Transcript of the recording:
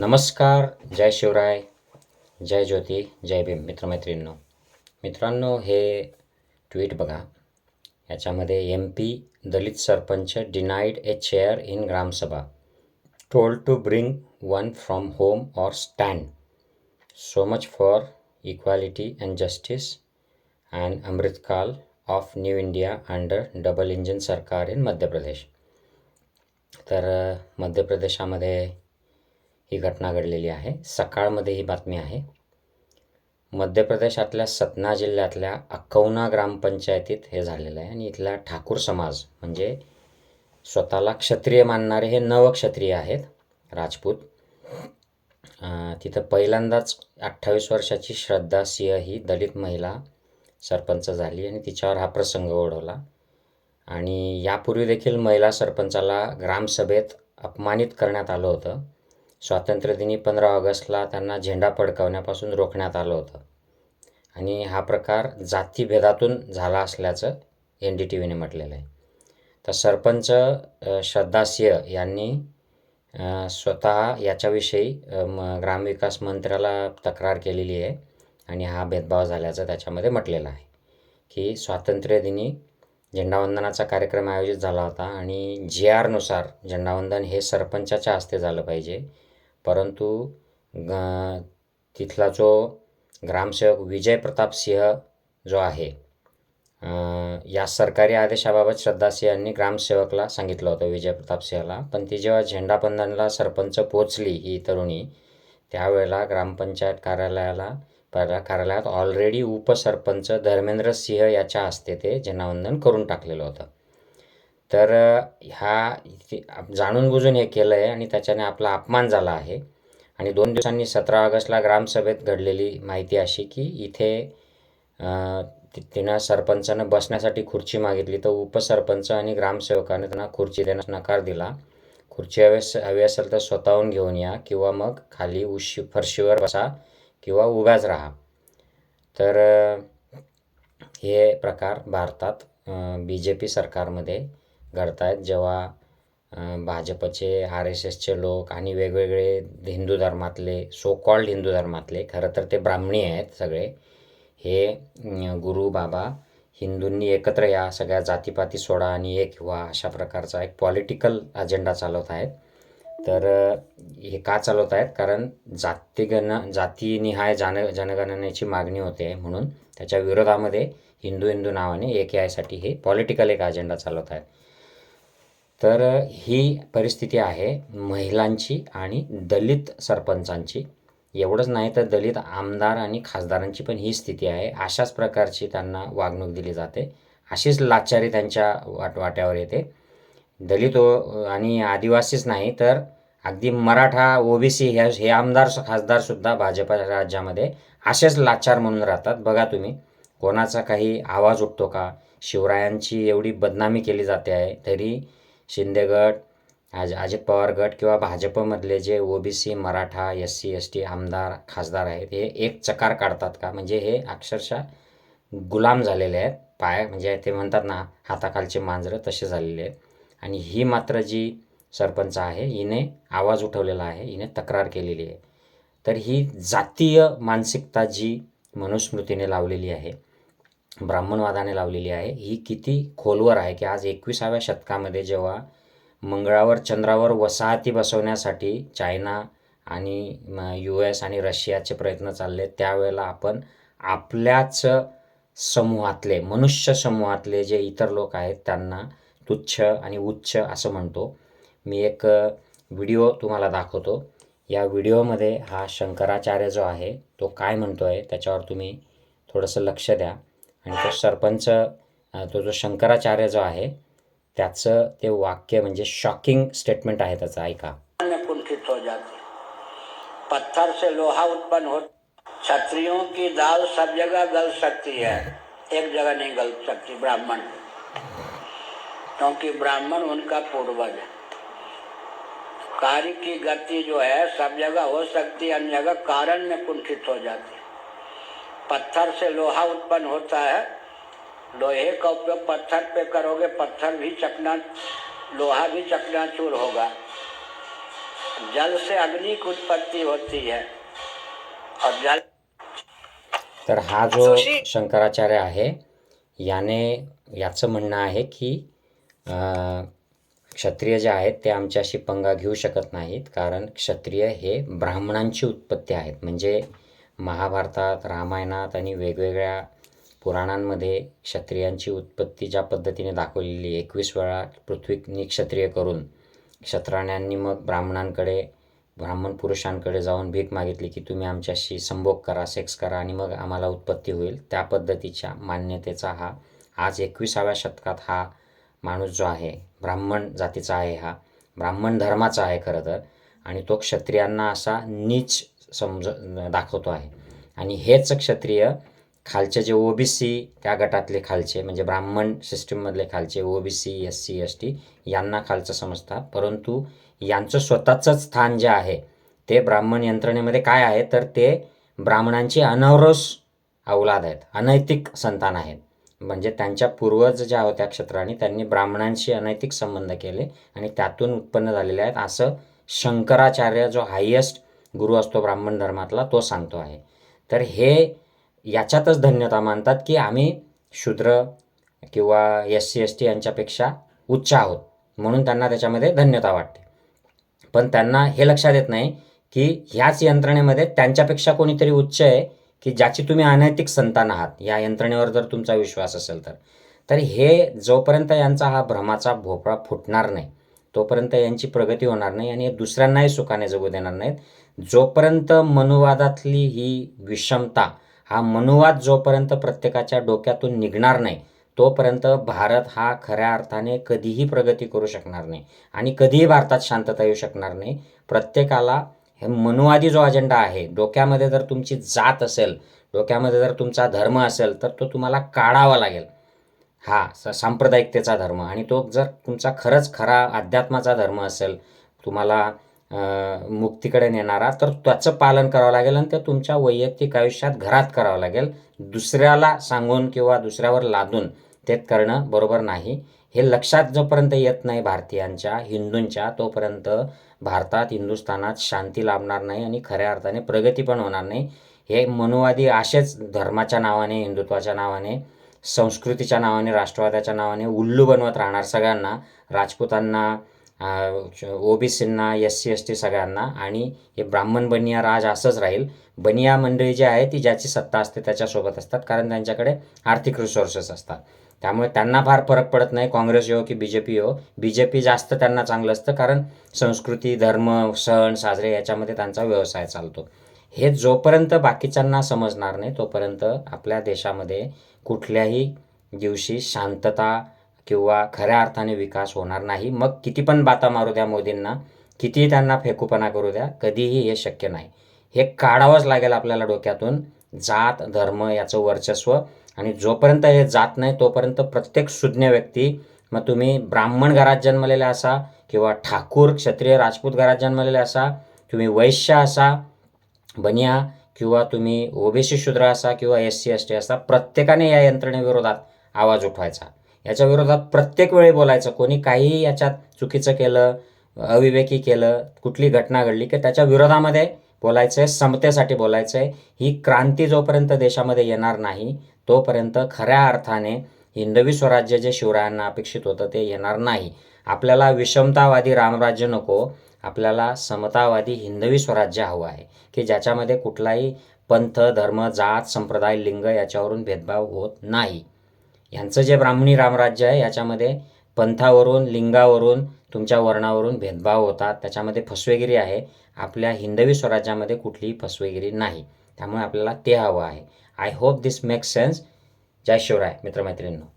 नमस्कार जय शिवराय जय ज्योती जय भीम मित्रमैत्रिणींनो. मित्रांनो हे ट्विट बघा. याच्यामध्ये M P Dalit sarpanch denied a chair in gramsabha told to bring one from home or stand so much for equality and justice and Amritkaal of new India under double engine sarkar in Madhya Pradesh तर मध्य प्रदेशामध्ये ही घटना घडलेली आहे. सकाळमध्ये ही बातमी आहे. मध्य प्रदेशातल्या सतना जिल्ह्यातल्या अकौना ग्रामपंचायतीत हे झालेलं आहे आणि इथला ठाकूर समाज म्हणजे स्वतःला क्षत्रिय मानणारे हे नवक्षत्रिय आहेत राजपूत. तिथं पहिल्यांदाच अठ्ठावीस वर्षाची श्रद्धा सिंह ही दलित महिला सरपंच झाली आणि तिच्यावर हा प्रसंग ओढवला. आणि यापूर्वी देखील महिला सरपंचाला ग्रामसभेत अपमानित करण्यात आलं होतं. स्वातंत्र्यदिनी पंधरा ऑगस्टला त्यांना झेंडा फडकवण्यापासून रोखण्यात आलं होतं. आणि हा प्रकार जातीभेदातून झाला असल्याचं एन डी टी व्हीने म्हटलेलं आहे. तर सरपंच श्रद्धा सिंह यांनी स्वतः याच्याविषयी म ग्रामविकास मंत्र्याला तक्रार केलेली आहे. आणि हा भेदभाव झाल्याचं त्याच्यामध्ये म्हटलेलं आहे. की स्वातंत्र्यदिनी झेंडावंदनाचा कार्यक्रम आयोजित झाला होता. आणि जी आरनुसार झेंडावंदन हे सरपंचाच्या हस्ते झालं पाहिजे. परंतु ग तिथला जो ग्रामसेवक विजय प्रताप सिंह जो आहे या सरकारी आदेशाबाबत श्रद्धा सिंह यांनी ग्रामसेवकला सांगितलं होतं विजय प्रताप सिंहला. पण ती जेव्हा झेंडाबंधनला सरपंच पोचली ही तरुणी त्यावेळेला ग्रामपंचायत कार्यालयाला पर- कार्यालयात ऑलरेडी उपसरपंच धर्मेंद्र सिंह याच्या हस्ते ते झेंडावंदन करून टाकलेलं होतं. तर ह्या जाणून बुजून हे केलं आहे आणि त्याच्याने आपला अपमान झाला आहे. आणि दोन दिवसांनी सतरा ऑगस्टला ग्रामसभेत घडलेली माहिती अशी की इथे तिनं सरपंचानं बसण्यासाठी खुर्ची मागितली. तर उपसरपंच आणि ग्रामसेवकाने त्यांना खुर्ची देण्यास नकार दिला. खुर्ची हवी हवी असेल तर स्वतःहून घेऊन या किंवा मग खाली उशी फरशीवर बसा किंवा उभ्याच राहा. तर हे प्रकार भारतात बी जे पी सरकारमध्ये घडत आहेत जेव्हा भाजपचे आर एस एसचे लोक आणि वेगवेगळे हिंदू धर्मातले सो कॉल्ड हिंदू धर्मातले खरं तर ते ब्राह्मणी आहेत सगळे हे गुरु बाबा हिंदूंनी एकत्र या सगळ्या जातीपाती सोडा आणि एक व्हा अशा प्रकारचा एक पॉलिटिकल अजेंडा चालवत आहेत. तर हे का चालवत आहेत? कारण जातीगण जातीनिहाय जान जनगणनेची मागणी होते म्हणून त्याच्या विरोधामध्ये हिंदू हिंदू नावाने एक यायसाठी हे पॉलिटिकल एक अजेंडा चालवत आहेत. तर ही परिस्थिती आहे महिलांची आणि दलित सरपंचांची. एवढंच नाही तर दलित आमदार आणि खासदारांची पण ही स्थिती आहे. अशाच प्रकारची त्यांना वागणूक दिली जाते. अशीच लाचारी त्यांच्या वाट वाट्यावर येते. दलित आणि आदिवासीच नाही तर अगदी मराठा ओबीसी ह्या हे आमदार खासदारसुद्धा भाजप राज्यामध्ये असेच लाचार म्हणून राहतात. बघा तुम्ही कोणाचा काही आवाज उठतो का? शिवरायांची एवढी बदनामी केली जाते आहे तरी शिंदेगड आज अजित पवार गट किंवा भाजपमधले जे O B C Maratha S C S T आमदार खासदार आहेत हे एक चकार काढतात का? म्हणजे हे अक्षरशः गुलाम झालेले आहेत. पाय म्हणजे ते म्हणतात ना हाताखालचे मांजरं तसे झालेले आहेत. आणि ही मात्र जी सरपंच आहे हिने आवाज उठवलेला आहे हिने तक्रार केलेली आहे. तर ही जातीय मानसिकता जी मनुस्मृतीने लावलेली आहे ब्राह्मणवादाने लावलेली आहे. ही किती खोलवर आहे की आज एकविसाव्या शतकामध्ये जेव्हा मंगळावर चंद्रावर वसाहती बसवण्यासाठी चायना आणि यू एस आणि रशियाचे प्रयत्न चालले त्यावेळेला आपण आपल्याच समूहातले मनुष्य समूहातले जे इतर लोक आहेत त्यांना तुच्छ आणि उच्च असं म्हणतो. मी एक व्हिडिओ तुम्हाला दाखवतो. या व्हिडिओमध्ये हा शंकराचार्य जो आहे तो काय म्हणतो आहे त्याच्यावर तुम्ही थोडंसं लक्ष द्या. आणि तो सरपंच तो जो शंकराचार्य जो आहे, त्याचं ते वाक्य म्हणजे शॉकिंग स्टेटमेंट आहे त्याचं, ऐका. कुंठित हो जाते पत्थर से लोहा उत्पन्न हो क्षत्रियों की दाल सब जगह गल सकती है। एक जगह नहीं गल सकती, ब्राह्मण। क्योंकि ब्राह्मण उनका पूर्वज है। कार्य की गति जो है, सब जगह हो सकती है, अन्य जगह कारण में कुंठित हो जाती है। पत्थर से लोहा उत्पन्न होता है। लोहे का उपयोग पत्थर पे करोगे पत्थर भी चकना लोहा भी चकनाचूर होगा। जल से अग्नि की उत्पत्ति होती है। और जल तर हा जो शंकराचार्य आहे याने याचं म्हणणं आहे की अं, क्षत्रिय जे आहेत ते आमच्याशी पंगा घेऊ शकत नाहीत कारण क्षत्रिय हे ब्राह्मणांची उत्पत्ती आहेत. म्हणजे महाभारतात रामायणात आणि वेगवेगळ्या पुराणांमध्ये क्षत्रियांची उत्पत्ती ज्या पद्धतीने दाखवलेली एकवीस वेळा पृथ्वीनी क्षत्रिय करून क्षत्राण्यांनी मग ब्राह्मणांकडे ब्राह्मण पुरुषांकडे जाऊन भीक मागितली की तुम्ही आमच्याशी संभोग करा सेक्स करा आणि मग आम्हाला उत्पत्ती होईल. त्या पद्धतीच्या मान्यतेचा हा आज एकविसाव्या शतकात हा माणूस जो आहे ब्राह्मण जातीचा आहे हा ब्राह्मण धर्माचा आहे खरं तर. आणि तो क्षत्रियांना असा नीच समज दाखवतो आहे. आणि हेच क्षत्रिय खालचे जे ओ बी सी त्या गटातले खालचे म्हणजे ब्राह्मण सिस्टीममधले खालचे O B C S C S T यांना खालचं समजतात. परंतु यांचं स्वतःचंच स्थान जे आहे ते ब्राह्मण यंत्रणेमध्ये काय आहे तर ते ब्राह्मणांची अनवरोस अवलाद आहेत अनैतिक संतान आहेत. म्हणजे त्यांच्या पूर्वज ज्या होत्या क्षेत्राने त्यांनी ब्राह्मणांशी अनैतिक संबंध केले आणि त्यातून उत्पन्न झालेले आहेत. असं शंकराचार्य जो हायेस्ट गुरु असतो ब्राह्मण धर्मातला तो सांगतो आहे. तर हे याच्यातच धन्यता मानतात की आम्ही शूद्र किंवा एस सी एस टी यांच्यापेक्षा उच्च आहोत. म्हणून त्यांना त्याच्यामध्ये धन्यता वाटते. पण त्यांना हे लक्षात येत नाही की ह्याच यंत्रणेमध्ये त्यांच्यापेक्षा कोणीतरी उच्च आहे की ज्याची तुम्ही अनैतिक संतान आहात. या यंत्रणेवर जर तुमचा विश्वास असेल तर. तर हे जोपर्यंत यांचा हा भ्रमाचा भोपळा फुटणार नाही तोपर्यंत यांची प्रगती होणार नाही आणि दुसऱ्यांनाही सुखाने जगू देणार नाहीत. जोपर्यंत मनुवादातली ही विषमता हा मनुवाद जोपर्यंत प्रत्येकाच्या डोक्यातून निघणार नाही तोपर्यंत भारत हा खऱ्या अर्थाने कधीही प्रगती करू शकणार नाही आणि कधीही भारतात शांतता येऊ शकणार नाही. प्रत्येकाला हे मनुवादी जो अजेंडा आहे डोक्यामध्ये जर तुमची जात असेल डोक्यामध्ये जर तुमचा धर्म असेल तर तो तुम्हाला काढावा लागेल. हा स सांप्रदायिकतेचा धर्म. आणि तो जर तुमचा खरंच खरा अध्यात्माचा धर्म असेल तुम्हाला मुक्तीकडे नेणारा तर त्याचं पालन करावं लागेल आणि ते तुमच्या वैयक्तिक आयुष्यात घरात करावं लागेल. दुसऱ्याला सांगून किंवा दुसऱ्यावर लादून ते करणं बरोबर नाही. हे लक्षात जोपर्यंत येत नाही भारतीयांच्या हिंदूंच्या तोपर्यंत भारतात हिंदुस्थानात शांती लाभणार नाही आणि खऱ्या अर्थाने प्रगती पण होणार नाही. हे मनुवादी असेच धर्माच्या नावाने हिंदुत्वाच्या नावाने संस्कृतीच्या नावाने राष्ट्रवादाच्या नावाने उल्लू बनवत राहणार सगळ्यांना. राजपूतांना ओबीसींना एस सी एस टी सगळ्यांना. आणि हे ब्राह्मण बनिया राज असंच राहील. बनिया मंडळी जी आहे ती ज्याची सत्ता असते त्याच्यासोबत असतात. कारण त्यांच्याकडे आर्थिक रिसोर्सेस असतात. त्यामुळे त्यांना फार फरक पडत नाही. काँग्रेस हो की बी जे पी हो. बी जे पी जास्त त्यांना चांगलं असतं. कारण संस्कृती धर्म सण साजरे याच्यामध्ये त्यांचा व्यवसाय चालतो. हे जोपर्यंत बाकीच्यांना समजणार नाही तोपर्यंत आपल्या देशामध्ये कुठल्याही दिवशी शांतता किंवा खऱ्या अर्थाने विकास होणार नाही. मग किती पण बाता मारू द्या मोदींना कितीही त्यांना फेकूपणा करू द्या कधीही हे शक्य नाही. हे काढावंच लागेल आपल्याला डोक्यातून. जात धर्म याचं वर्चस्व आणि जोपर्यंत हे जात नाही तोपर्यंत प्रत्येक सुज्ञ व्यक्ती मग तुम्ही ब्राह्मण घरात जन्मलेले असा किंवा ठाकूर क्षत्रिय राजपूत घरात जन्मलेले असा तुम्ही वैश्य असा बनिया किंवा तुम्ही ओबीसी शूद्र असा किंवा एस सी एस टी असा प्रत्येकाने या यंत्रणेविरोधात आवाज उठवायचा. याच्या विरोधात प्रत्येक वेळी बोलायचं. कोणी काहीही याच्यात चुकीचं केलं अविवेकी केलं कुठली घटना घडली की त्याच्या विरोधामध्ये बोलायचं आहे समतेसाठी बोलायचं आहे ही क्रांती जोपर्यंत देशामध्ये येणार नाही तोपर्यंत खऱ्या अर्थाने हिंदवी स्वराज्य जे शिवरायांना अपेक्षित होतं ते येणार नाही. आपल्याला विषमतावादी रामराज्य नको आपल्याला समतावादी हिंदवी स्वराज्य हवं आहे की ज्याच्यामध्ये कुठलाही पंथ धर्म जात संप्रदाय लिंग याच्यावरून भेदभाव होत नाही. यांचं जे ब्राह्मणी रामराज्य आहे याच्यामध्ये पंथावरून लिंगावरून तुमच्या वर्णावरून भेदभाव होतात त्याच्यामध्ये फसवेगिरी आहे. आपल्या हिंदवी स्वराज्यामध्ये कुठलीही फसवेगिरी नाही. त्यामुळे आपल्याला ते हवं आहे. I hope this makes sense Jai Shivray मित्रमैत्रिणींनो.